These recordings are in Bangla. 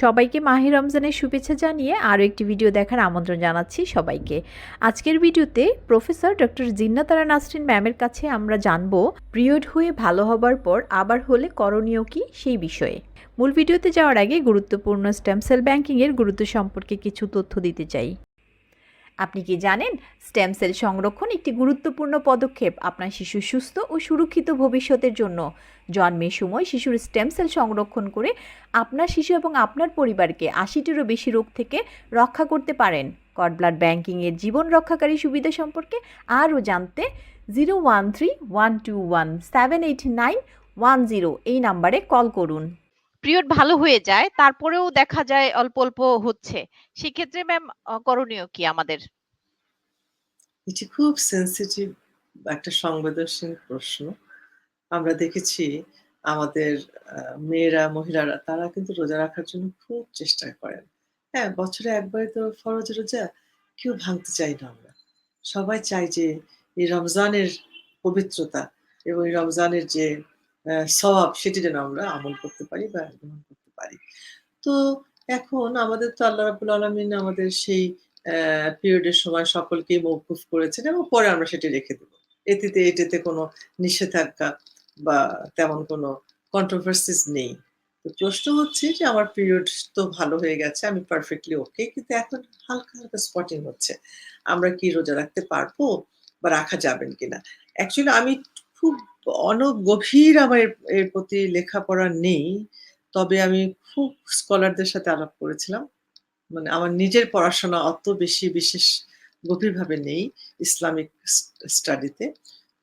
সবাইকে মাহির রমজানের শুভেচ্ছা জানিয়ে আরও একটি ভিডিও দেখার আমন্ত্রণ জানাচ্ছি সবাইকে। আজকের ভিডিওতে প্রফেসর ডক্টর জিন্নাতারা নাসরিন ম্যামের কাছে আমরা জানব, পিরিয়ড হয়ে ভালো হবার পর আবার হলে করণীয় কি সেই বিষয়ে। মূল ভিডিওতে যাওয়ার আগে গুরুত্বপূর্ণ স্টেম সেল ব্যাংকিংয়ের গুরুত্ব সম্পর্কে কিছু তথ্য দিতে চাই। আপনি কি জানেন, স্টেম সেল সংরক্ষণ একটি গুরুত্বপূর্ণ পদক্ষেপ আপনার শিশুর সুস্থ ও সুরক্ষিত ভবিষ্যতের জন্য। জন্মের সময় শিশুর স্টেম সেল সংরক্ষণ করে আপনার শিশু এবং আপনার পরিবারকে আশিটিরও বেশি রোগ থেকে রক্ষা করতে পারেন। কড ব্লাড ব্যাংকিংয়ের জীবন রক্ষাকারী সুবিধা সম্পর্কে আরও জানতে zero one three one two one seven eight nine one zero এই নাম্বারে কল করুন। পিরিয়ড ভালো হয়ে যায়, তারপরেও দেখা যায় অল্প অল্প হচ্ছে। সেক্ষেত্রে ম্যাম করণীয় কি আমাদের? এটি খুব সেন্সিটিভ একটা সংবেদনশীল প্রশ্ন। আমরা দেখেছি আমাদের মেয়েরা, মহিলারা, তারা কিন্তু রোজা রাখার জন্য খুব চেষ্টা করেন। হ্যাঁ বছরে একবারই তো ফরজ রোজা, কেউ ভাঙতে চাই না আমরা। সবাই চাই যে এই রমজানের পবিত্রতা এবং এই রমজানের যে স্বভাব, সেটি যেন আমরা আমল করতে পারি বা গ্রহণ করতে পারি। তো এখন আমাদের তো আল্লাহ রাবুল আলমিন আমাদের সেই পিরিয়ডের সময় সকলকেই মৌকুফ করেছেন এবং পরে আমরা সেটি রেখে দেবো। এটিতে এটিতে কোনো নিষেধাজ্ঞা বা তেমন কোনো কন্ট্রোভার্সিস নেই। তো প্রশ্ন হচ্ছে যে, আমার পিরিয়ড তো ভালো হয়ে গেছে, আমি পারফেক্টলি ওকে কিন্তু এখন হালকা হালকা স্পটিং হচ্ছে। আমরা কি রোজা রাখতে পারব বা রাখা যাবেন কিনা? অ্যাকচুয়ালি আমি খুব অনেক গভীর আমার এর- প্রতি লেখাপড়া নেই। তবে আমি খুব স্কলারদের সাথে আলাপ করেছিলাম। মানে আমার নিজের পড়াশোনা অত বেশি, বিশেষ গভীরভাবে নেই ইসলামিক স্টাডিতে।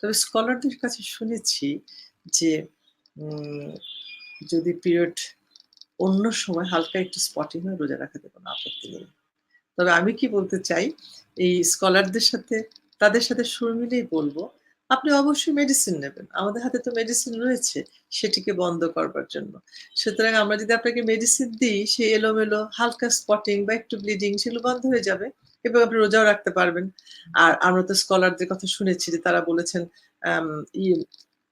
তবে স্কলারদের কাছে শুনেছি যে যদি পিরিয়ড অন্য সময় হালকা একটু স্পটিং হয়, রোজা রাখাতে কোনো আপত্তি নেই। তবে আমি কি বলতে চাই, এই স্কলারদের সাথে, তাদের সাথে সুর মিলেই বলব আপনি অবশ্যই মেডিসিন নেবেন। আমাদের হাতে তো মেডিসিন রয়েছে, সেটিকে বন্ধ করবার জন্য। সুতরাং আমরা যদি আপনাকে মেডিসিন দিই, সে এলোমেলো, হালকা স্পটিং বা একটু ব্লিডিং সেগুলো বন্ধ হয়ে যাবে এবং আপনি রোজাও রাখতে পারবেন। আর আমরা তো স্কলারদের কথা শুনেছি যে তারা বলেছেন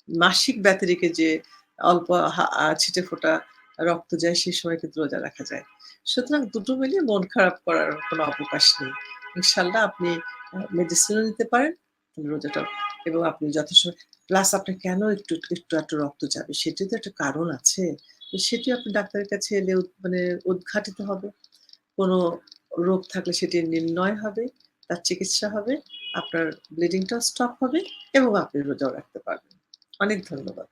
মাসিক ব্যতিরিকে যে অল্প ছিটে ফোটা রক্ত যায় সেই সময় কিন্তু রোজা রাখা যায়। সুতরাং দুটো মিলিয়ে মন খারাপ করার কোনো অবকাশ নেই। ইনশাল্লাহ আপনি মেডিসিনও নিতে পারেন রোজাটা এবং আপনি যথেষ্ট প্লাস আপনার কেন একটু একটু একটু রক্ত যাবে? সেটি তো একটা কারণ আছে। সেটি আপনি ডাক্তারের কাছে এলে মানে উদ্ঘাটিত হবে। কোনো রোগ থাকলে সেটি নির্ণয় হবে, তার চিকিৎসা হবে, আপনার ব্লিডিংটাও স্টপ হবে এবং আপনি রোজাও রাখতে পারবেন। অনেক ধন্যবাদ।